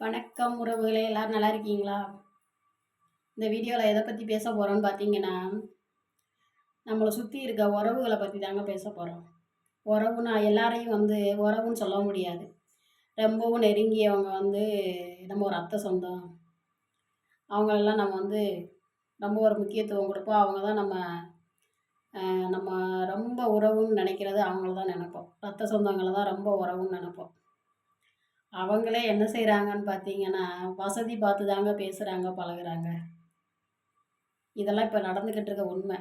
வணக்கம் உறவுகளே எல்லோரும் நல்லா இருக்கீங்களா? இந்த வீடியோவில் எதை பற்றி பேச போகிறோன்னு பார்த்தீங்கன்னா நம்மளை சுற்றி இருக்க உறவுகளை பற்றி தாங்க பேச போகிறோம் உறவுனா எல்லாரையும் வந்து உறவுன்னு சொல்ல முடியாது. ரொம்பவும் நெருங்கியவங்க வந்து நம்ம ஒரு அத்தை சொந்தம். அவங்களெல்லாம் நம்ம வந்து ரொம்ப ஒரு முக்கியத்துவம் கொடுப்போம். அவங்க தான் நம்ம நம்ம ரொம்ப உறவுன்னு நினைக்கிறது அவங்கள தான் நினைப்போம். ரத்த சொந்தங்களை தான் ரொம்ப உறவுன்னு நினைப்போம். அவங்களே என்ன செய்கிறாங்கன்னு பார்த்தீங்கன்னா வசதி பார்த்து தாங்க பேசுகிறாங்க பழகுறாங்க. இதெல்லாம் இப்போ நடந்துக்கிட்டு இருக்க உண்மை.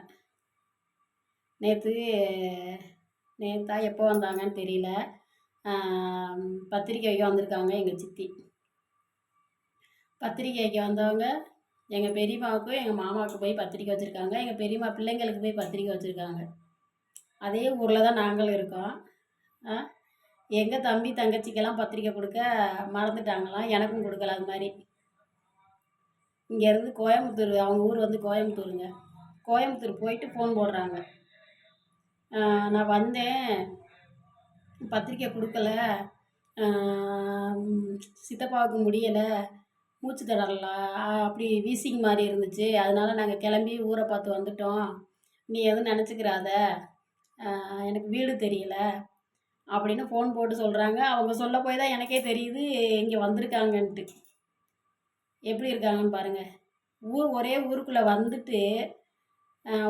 நேற்று நேற்றா எப்போ வந்தாங்கன்னு தெரியல. பத்திரிக்கை வைக்க வந்திருக்காங்க எங்கள் சித்தி. பத்திரிக்கை வைக்க வந்தவங்க எங்கள் பெரியம்மாவுக்கும் எங்கள் மாமாவுக்கு போய் பத்திரிக்கை வச்சுருக்காங்க. எங்கள் பெரியம்மா பிள்ளைங்களுக்கு போய் பத்திரிக்கை வச்சுருக்காங்க. அதே ஊரில் தான் நாங்களும் இருக்கோம். எங்கள் தம்பி தங்கச்சிக்கெல்லாம் பத்திரிக்கை கொடுக்க மறந்துட்டாங்களாம் எனக்கும் கொடுக்கல அது மாதிரி. இங்கேருந்து கோயம்புத்தூர் அவங்க ஊர் வந்து கோயம்புத்தூருங்க. கோயம்புத்தூர் போயிட்டு ஃபோன் போடுறாங்க. நான் வந்தேன். பத்திரிக்கை கொடுக்கல. சித்தப்பாவுக்கு முடியலை. மூச்சு திணறல? அப்படி வீசிங் மாதிரி இருந்துச்சு. அதனால் நாங்கள் கிளம்பி ஊரை பார்த்து வந்துட்டோம். நீ எதுவும் நினச்சிக்கிறாத? எனக்கு வீடு தெரியல. அப்படின்னு ஃபோன் போட்டு சொல்கிறாங்க அவங்க சொல்ல போய் தான் எனக்கே தெரியுது இங்கே வந்திருக்காங்கன்ட்டு. எப்படி இருக்காங்கன்னு பாருங்கள் ஊர் ஒரே ஊருக்குள்ளே வந்துட்டு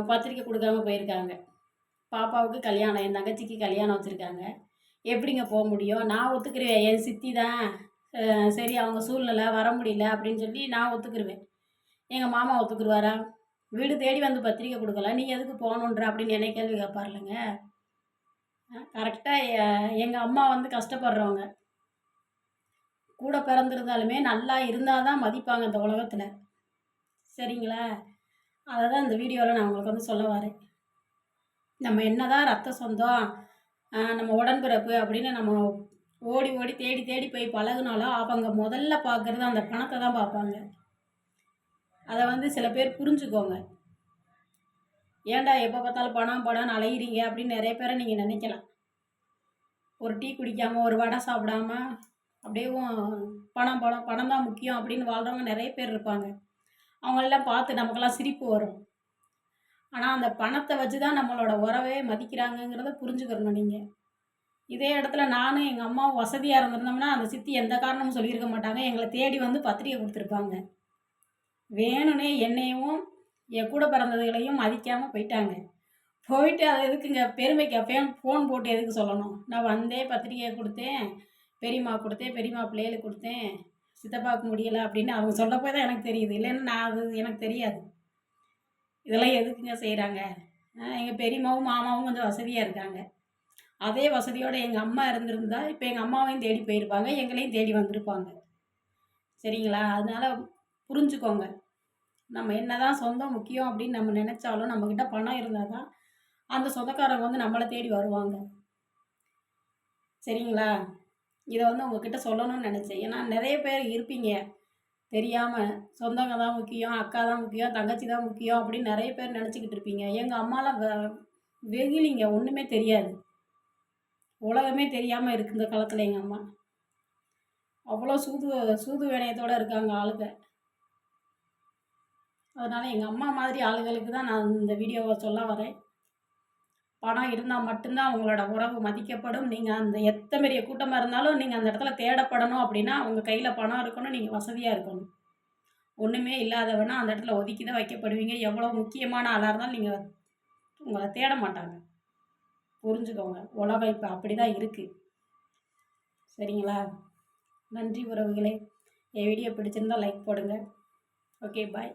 பத்திரிக்கை கொடுக்காம போயிருக்காங்க. பாப்பாவுக்கு கல்யாணம் என் தங்கச்சிக்கு கல்யாணம் வச்சுருக்காங்க. எப்படிங்க போக முடியும்? நான் ஒத்துக்கிறேன் என் சித்தி தான். சரி அவங்க சூழ்நிலை வர முடியல அப்படின்னு சொல்லி நான் ஒத்துக்கிருவேன். எங்கள் மாமா ஒத்துக்குருவாரா? வீடு தேடி வந்து பத்திரிக்கை கொடுக்கல. நீ எதுக்கு போகணுன்ற அப்படின்னு என்னை கேள்வி கேட்பார்லங்க கரெக்டாக எங்கள் அம்மா வந்து கஷ்டப்படுறவங்க. கூட பிறந்திருந்தாலுமே நல்லா இருந்தால் தான் மதிப்பாங்க இந்த உலகத்தில். சரிங்களா? அதை தான் இந்த வீடியோவில் நான் உங்களுக்கு வந்து சொல்ல வரேன். நம்ம என்ன தான் ரத்த சொந்தம் நம்ம உடன்பிறப்பு அப்படின்னு நம்ம ஓடி ஓடி தேடி தேடி போய் பழகுனாலும் அவங்க முதல்ல பார்க்குறது அந்த பணத்தை தான் பார்ப்பாங்க. அதை வந்து சில பேர் புரிஞ்சுக்கோங்க. ஏன்டா எப்போ பார்த்தாலும் பணம் பணம்னு அலையிறீங்க அப்படின்னு நிறைய பேரை நீங்கள் நினைக்கலாம். ஒரு டீ குடிக்காமல் ஒரு வடை சாப்பிடாம அப்படியே பணம் பணம் பணம் தான் முக்கியம் அப்படின்னு வாழ்கிறவங்க நிறைய பேர் இருப்பாங்க. அவங்களெல்லாம் பார்த்து நமக்கெல்லாம் சிரிப்பு வரும். ஆனால் அந்த பணத்தை வச்சு தான் நம்மளோட உறவே மதிக்கிறாங்கங்கிறத புரிஞ்சுக்கிறணும் நீங்கள் இதே இடத்துல நானும் எங்கள் அம்மாவும் வசதியாக இருந்திருந்தோம்னா அந்த சித்தி எந்த காரணமும் சொல்லியிருக்க மாட்டாங்க. எங்களை தேடி வந்து பத்திரிக்கை கொடுத்துருப்பாங்க. வேணும்னே என்னையும் என் கூட பிறந்ததுகளையும் மதிக்காமல் போயிட்டாங்க. போயிட்டு அதை எதுக்குங்க? பெருமைக்கு ஃபேன் ஃபோன் போட்டு எதுக்கு சொல்லணும்? நான் வந்தே பத்திரிக்கையை கொடுத்தேன். பெரியம்மா கொடுத்தேன். பெரியம்மா பிள்ளைகளுக்கு கொடுத்தேன். சித்தப்பாவுக்கு முடியலை அப்படின்னு அவங்க சொல்ல போய் தான் எனக்கு தெரியுது. இல்லைன்னா நான் அது எனக்கு தெரியாது. இதெல்லாம் எதுக்குங்க செய்கிறாங்க எங்கள் பெரியம்மாவும் மாமாவும் கொஞ்சம் வசதியாக இருக்காங்க. அதே வசதியோடு எங்கள் அம்மா இருந்திருந்தா இப்போ எங்கள் அம்மாவையும் தேடி போயிருப்பாங்க. எங்களையும் தேடி வந்திருப்பாங்க. சரிங்களா? அதனால் புரிஞ்சுக்கோங்க. நம்ம என்ன தான் சொந்தம் முக்கியம் அப்படின்னு நம்ம நினச்சாலும் நம்மக்கிட்ட பணம் இருந்தால் தான் அந்த சொந்தக்காரங்க வந்து நம்மளை தேடி வருவாங்க. சரிங்களா? இதை வந்து உங்ககிட்ட சொல்லணும்னு நினச்சேன். ஏன்னா நிறைய பேர் இருப்பீங்க. தெரியாமல் சொந்தங்க தான் முக்கியம் அக்கா தான் முக்கியம் தங்கச்சி தான் முக்கியம் அப்படின்னு நிறைய பேர் நினச்சிக்கிட்டு இருப்பீங்க. எங்கள் அம்மாலாம் வெ வெகிலிங்க ஒன்றுமே தெரியாது. உலகமே தெரியாமல் இருக்குது இந்த காலத்தில் எங்கள் அம்மா. அவ்வளோ சூது சூது வேணையத்தோடு இருக்காங்க ஆளுங்க. அதனால் எங்கள் அம்மா மாதிரி ஆளுகளுக்கு தான் நான் இந்த வீடியோவை சொல்ல வரேன். பணம் இருந்தால் மட்டும்தான் அவங்களோட உறவு மதிக்கப்படும். நீங்கள் அந்த எத்தனை பெரிய கூட்டமாக இருந்தாலும் நீங்கள் அந்த இடத்துல தேடப்படணும் அப்படின்னா உங்கள் கையில் பணம் இருக்கணும் நீங்கள் வசதியாக இருக்கணும். ஒன்றுமே இல்லாதவனா அந்த இடத்துல ஒதுக்கி தான் வைக்கப்படுவீங்க. எவ்வளோ முக்கியமான ஆளாக இருந்தாலும் நீங்கள் உங்களை தேட மாட்டாங்க. புரிஞ்சுக்கோங்க. உலகம் இப்போ அப்படி தான் இருக்குது சரிங்களா? நன்றி உறவுகளே. என் வீடியோ பிடிச்சிருந்தால் லைக் போடுங்க. Okay bye